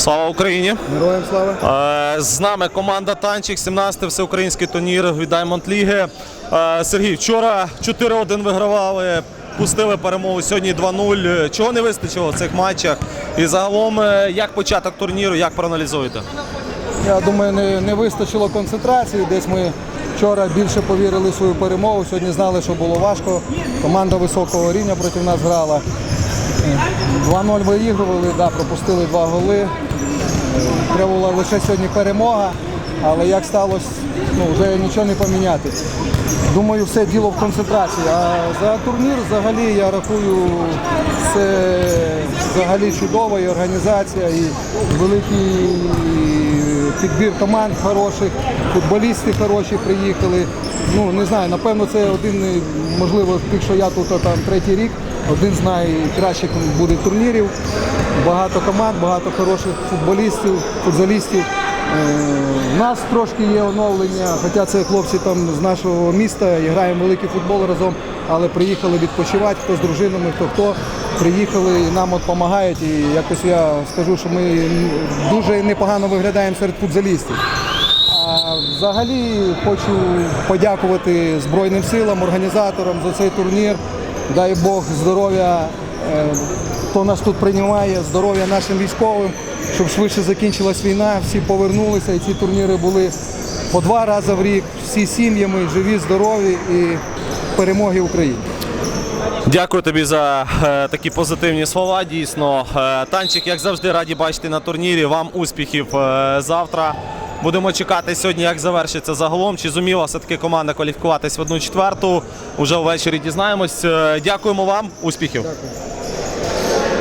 Слава Україні! Героям слава. Е, З нами команда Танчик, 17-й всеукраїнський турнір від Diamond Ліги. Е, Сергій, вчора 4-1 вигравали, пустили перемогу сьогодні 2-0. Чого не вистачило в цих матчах? І загалом, е, як початок турніру, як проаналізуєте? Я думаю, не, не вистачило концентрації. Десь ми вчора більше повірили в свою перемогу. Сьогодні знали, що було важко. Команда високого рівня проти нас грала. 2-0 виігрували, да, пропустили два голи. Треба була лише сьогодні перемога, але як сталося, ну, вже нічого не поміняти. Думаю, все діло в концентрації. А за турнір взагалі я рахую, це взагалі чудова і організація, і великий підбір команд хороших, футболісти хороші приїхали. Ну не знаю, напевно, це один, можливо, тих, що я тут там третій рік, один з найкращих буде турнірів. Багато команд, багато хороших футболістів, футболістів. У нас трошки є оновлення, хоча це хлопці там з нашого міста граємо великий футбол разом, але приїхали відпочивати, хто з дружинами, хто хто. Приїхали і нам от допомагають. І якось я скажу, що ми дуже непогано виглядаємо серед футболістів. А взагалі хочу подякувати Збройним силам, організаторам за цей турнір. Дай Бог здоров'я, е, хто нас тут приймає, здоров'я нашим військовим, щоб швидше закінчилась війна, всі повернулися і ці турніри були по два рази в рік, всі сім'ями, живі, здорові і перемоги України. Дякую тобі за е, такі позитивні слова. Дійсно, Е, танчик, як завжди, раді бачити на турнірі. Вам успіхів е, завтра. Будемо чекати сьогодні, як завершиться загалом. Чи зуміла все-таки команда кваліфікуватись в одну четверту? Уже ввечері дізнаємось. Е, Дякуємо вам, успіхів. Дякую.